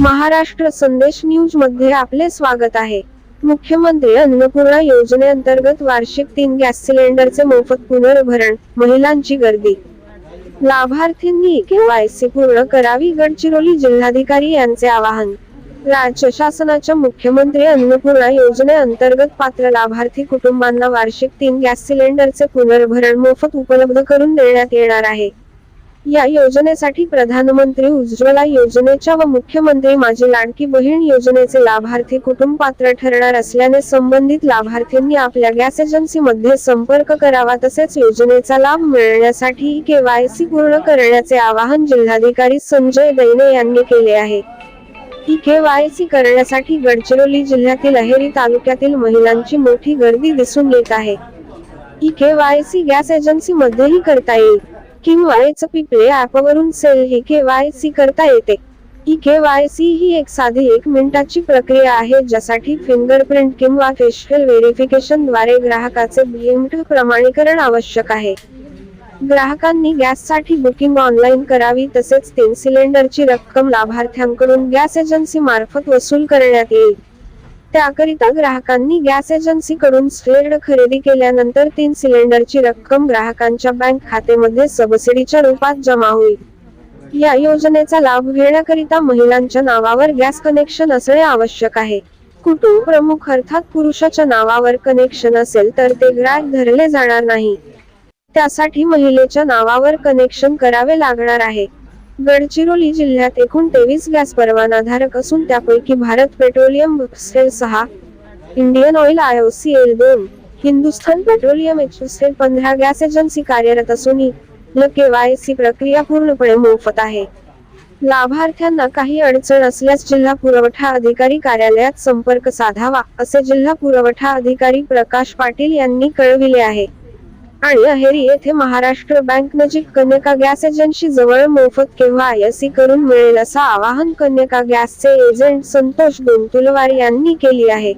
महाराष्ट्र संदेश न्यूजमध्ये आपले स्वागत आहे. मुख्यमंत्री अन्नपूर्णा योजनेअंतर्गत वार्षिक तीन गॅस सिलेंडरचे मोफत पुनर्भरण महिलांची गर्दी. लाभार्थींनी केवायसी पूर्ण करावी गडचिरोली जिल्हाधिकारी यांचे आवाहन. राज्य शासनाच्या मुख्यमंत्री अन्नपूर्णा योजनेअंतर्गत पात्र लाभार्थी कुटुंबांना वार्षिक तीन गॅस सिलेंडरचे पुनर्भरण मोफत उपलब्ध करून देण्यात येणार आहे. या योजनेसाठी प्रधानमंत्री उज्ज्वला योजनेच्या व मुख्यमंत्री माझी लाडकी बहीण योजनेचे लाभार्थी कुटुंब पात्र ठरणार असल्याने संबंधित लाभार्थींनी आपल्या गॅस एजन्सीमध्ये संपर्क करावा तसेच योजनेचा लाभ मिळण्यासाठी केवायसी पूर्ण करण्याचे आवाहन जिल्हाधिकारी संजय दैने यांनी केले आहे. ई केवायसी करण्यासाठी गडचिरोली जिल्ह्यातील अहेरी तालुक्यातील महिलांची मोठी गर्दी दिसून येत आहे. ई केवायसी गॅस एजन्सी मध्येही करता येईल. किंवा एच पिपळे ॲपवरून सेल ही के वाय सी करता येते. ई सी ही एक साधी एक मिनिटाची प्रक्रिया आहे ज्यासाठी फिंगरप्रिंट किंवा फेशियल व्हेरिफिकेशनद्वारे ग्राहकाचे बिएमट प्रमाणीकरण आवश्यक आहे. ग्राहकांनी गॅससाठी बुकिंग ऑनलाईन करावी तसेच तीन सिलेंडरची रक्कम लाभार्थ्यांकडून गॅस एजन्सी मार्फत वसूल करण्यात येईल. त्याकरिता ग्राहकांनी गॅस एजन्सीकडून सिलेंडर खरेदी केल्यानंतर तीन सिलेंडरची रक्कम ग्राहकांच्या बँक खात्यामध्ये सबसिडीच्या रूपात जमा होईल. या योजनेचा लाभ घेण्याकरिता महिलांच्या नावावर गॅस कनेक्शन असणे आवश्यक आहे. कुटुंब प्रमुख अर्थात पुरुषाच्या नावावर कनेक्शन असेल तर ते ग्राहक धरले जाणार नाही. त्यासाठी महिलेच्या नावावर कनेक्शन करावे लागणार आहे. गडचिरोली जिल्ह्यात एकूण तेवीस गॅस परवानाधारक असून त्यापैकी भारत पेट्रोलियम सेल सहा Indian oil I O C L दोन हिंदुस्थान पेट्रोलियम एक्सप्रेस पंधरा गॅस एजन्सी कार्यरत असून ही केवायसी प्रक्रिया पूर्णपणे मोफत आहे. लाभार्थ्यांना काही अडचण असल्यास जिल्हा पुरवठा अधिकारी कार्यालयात संपर्क साधावा असे जिल्हा पुरवठा अधिकारी प्रकाश पाटील यांनी कळविले आहे. आणि अहेरी येथे महाराष्ट्र बँक नजीक कन्यका गॅस एजन्सी जवळ मोफत केव्हा आयसी करून मिळेल असं आवाहन कन्यका गॅसचे एजंट संतोष गोंतुलवार यांनी केली आहे.